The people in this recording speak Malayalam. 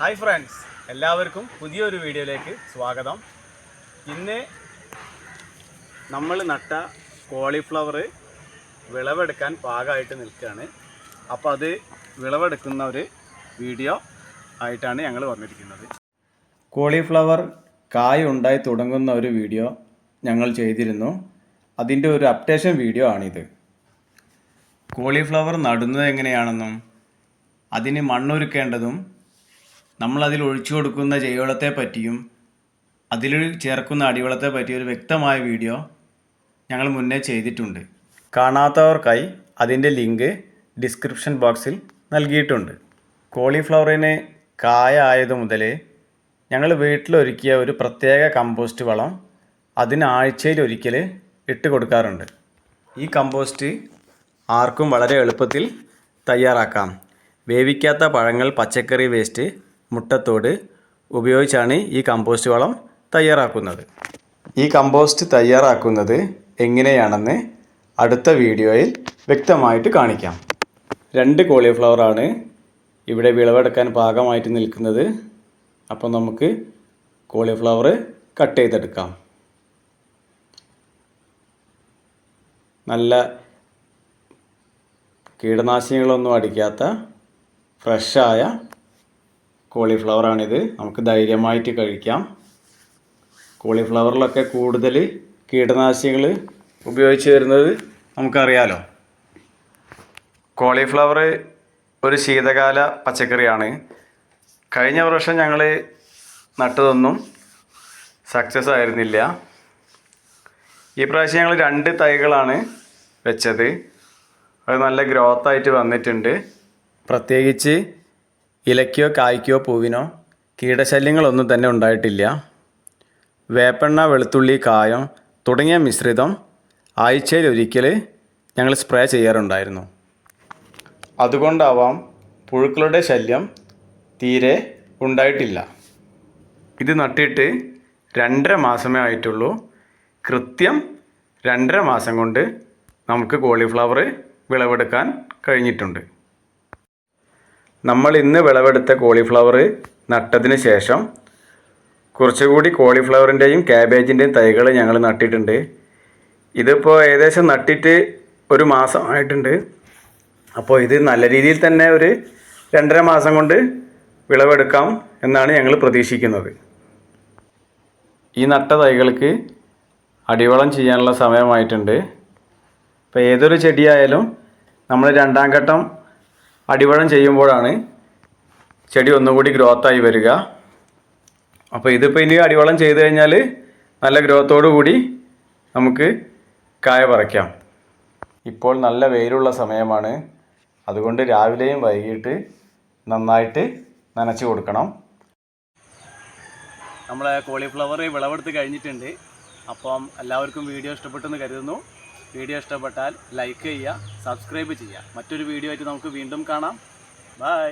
ഹായ് ഫ്രണ്ട്സ് എല്ലാവർക്കും പുതിയൊരു വീഡിയോയിലേക്ക് സ്വാഗതം. ഇന്ന് നമ്മൾ നട്ട കോളിഫ്ലവർ വിളവെടുക്കാൻ പാകമായിട്ട് നിൽക്കുകയാണ്. അപ്പോൾ അത് വിളവെടുക്കുന്ന ഒരു വീഡിയോ ആയിട്ടാണ് ഞങ്ങൾ വന്നിരിക്കുന്നത്. കോളിഫ്ലവർ കായ് ഉണ്ടായി തുടങ്ങുന്ന ഒരു വീഡിയോ ഞങ്ങൾ ചെയ്തിരുന്നു. അതിന്റെ ഒരു അപ്ഡേഷൻ വീഡിയോ ആണിത്. കോളിഫ്ലവർ നടുന്നത് എങ്ങനെയാണെന്നും അതിന് മണ്ണൊരുക്കേണ്ടതും നമ്മളതിൽ ഒഴിച്ചു കൊടുക്കുന്ന ജൈവളത്തെ പറ്റിയും അതിൽ ചേർക്കുന്ന അടിവളത്തെ പറ്റിയ ഒരു വ്യക്തമായ വീഡിയോ ഞങ്ങൾ മുന്നേ ചെയ്തിട്ടുണ്ട്. കാണാത്തവർക്കായി അതിന്റെ ലിങ്ക് ഡിസ്ക്രിപ്ഷൻ ബോക്സിൽ നൽകിയിട്ടുണ്ട്. കോളിഫ്ലവറിന് കായ ആയതു മുതൽ ഞങ്ങൾ വീട്ടിലൊരുക്കിയ ഒരു പ്രത്യേക കമ്പോസ്റ്റ് വളം അതിന് ആഴ്ചയിൽ ഒരിക്കൽ ഇട്ട് കൊടുക്കാറുണ്ട്. ഈ കമ്പോസ്റ്റ് ആർക്കും വളരെ എളുപ്പത്തിൽ തയ്യാറാക്കാം. വേവിക്കാത്ത പഴങ്ങൾ പച്ചക്കറി വേസ്റ്റ് മുട്ടത്തോട് ഉപയോഗിച്ചാണ് ഈ കമ്പോസ്റ്റ് വളം തയ്യാറാക്കുന്നത്. ഈ കമ്പോസ്റ്റ് തയ്യാറാക്കുന്നത് എങ്ങനെയാണെന്ന് അടുത്ത വീഡിയോയിൽ വ്യക്തമായിട്ട് കാണിക്കാം. രണ്ട് കോളിഫ്ലവറാണ് ഇവിടെ വിളവെടുക്കാൻ പാകമായിട്ട് നിൽക്കുന്നത്. അപ്പോൾ നമുക്ക് കോളിഫ്ലവർ കട്ട് ചെയ്തെടുക്കാം. നല്ല കീടനാശിനികളൊന്നും അടിക്കാത്ത ഫ്രഷായ കോളിഫ്ലവറാണിത് നമുക്ക് ധൈര്യമായിട്ട് കഴിക്കാം. കോളിഫ്ലവറിലൊക്കെ കൂടുതൽ കീടനാശിനികൾ ഉപയോഗിച്ച് വരുന്നത് നമുക്കറിയാലോ. കോളിഫ്ലവർ ഒരു ശീതകാല പച്ചക്കറിയാണ്. കഴിഞ്ഞ വർഷം ഞങ്ങൾ നട്ടതൊന്നും സക്സസ് ആയിരുന്നില്ല. ഈ പ്രാവശ്യം ഞങ്ങൾ രണ്ട് തൈകളാണ് വെച്ചത്. അത് നല്ല ഗ്രോത്തായിട്ട് വന്നിട്ടുണ്ട്. പ്രത്യേകിച്ച് ഇലയ്ക്കോ കായ്ക്കോ പൂവിനോ കീടശല്യങ്ങളൊന്നും തന്നെ ഉണ്ടായിട്ടില്ല. വേപ്പെണ്ണ വെളുത്തുള്ളി കായം തുടങ്ങിയ മിശ്രിതം ആഴ്ചയിൽ ഒരിക്കൽ ഞങ്ങൾ സ്പ്രേ ചെയ്യാറുണ്ടായിരുന്നു. അതുകൊണ്ടാവാം പുഴുക്കളുടെ ശല്യം തീരെ ഉണ്ടായിട്ടില്ല. ഇത് നട്ടിട്ട് രണ്ടര മാസമേ ആയിട്ടുള്ളൂ. കൃത്യം രണ്ടര മാസം കൊണ്ട് നമുക്ക് കോളിഫ്ലവർ വിളവെടുക്കാൻ കഴിഞ്ഞിട്ടുണ്ട്. നമ്മൾ ഇന്ന് വിളവെടുത്ത കോളിഫ്ലവർ നട്ടതിന് ശേഷം കുറച്ചുകൂടി കോളിഫ്ലവറിന്റെയും ക്യാബേജിന്റെയും തൈകൾ ഞങ്ങൾ നട്ടിട്ടുണ്ട്. ഇതിപ്പോൾ ഏകദേശം നട്ടിട്ട് ഒരു മാസം ആയിട്ടുണ്ട്. അപ്പോൾ ഇത് നല്ല രീതിയിൽ തന്നെ ഒരു രണ്ടര മാസം കൊണ്ട് വിളവെടുക്കാം എന്നാണ് ഞങ്ങൾ പ്രതീക്ഷിക്കുന്നത്. ഈ നട്ട തൈകൾക്ക് അടിവളം ചെയ്യാനുള്ള സമയമായിട്ടുണ്ട്. ഇപ്പോൾ ഏതൊരു ചെടിയായാലും നമ്മൾ രണ്ടാം ഘട്ടം അടിവളം ചെയ്യുമ്പോഴാണ് ചെടി ഒന്നുകൂടി ഗ്രോത്തായി വരിക. അപ്പോൾ ഇതിപ്പോൾ ഇനി അടിവളം ചെയ്ത് കഴിഞ്ഞാൽ നല്ല ഗ്രോത്തോടു കൂടി നമുക്ക് കായ പറിക്കാം. ഇപ്പോൾ നല്ല വെയിലുള്ള സമയമാണ്. അതുകൊണ്ട് രാവിലെയും വൈകിട്ട് നന്നായിട്ട് നനച്ചു കൊടുക്കണം. നമ്മളെ കോളിഫ്ലവർ വിളവെടുത്ത് കഴിഞ്ഞിട്ടുണ്ട്. അപ്പം എല്ലാവർക്കും വീഡിയോ ഇഷ്ടപ്പെട്ടെന്ന് കരുതുന്നു. വീഡിയോ ഇഷ്ടപ്പെട്ടാൽ ലൈക്ക് ചെയ്യുക സബ്സ്ക്രൈബ് ചെയ്യുക. മറ്റൊരു വീഡിയോ ആയിട്ട് നമുക്ക് വീണ്ടും കാണാം. ബൈ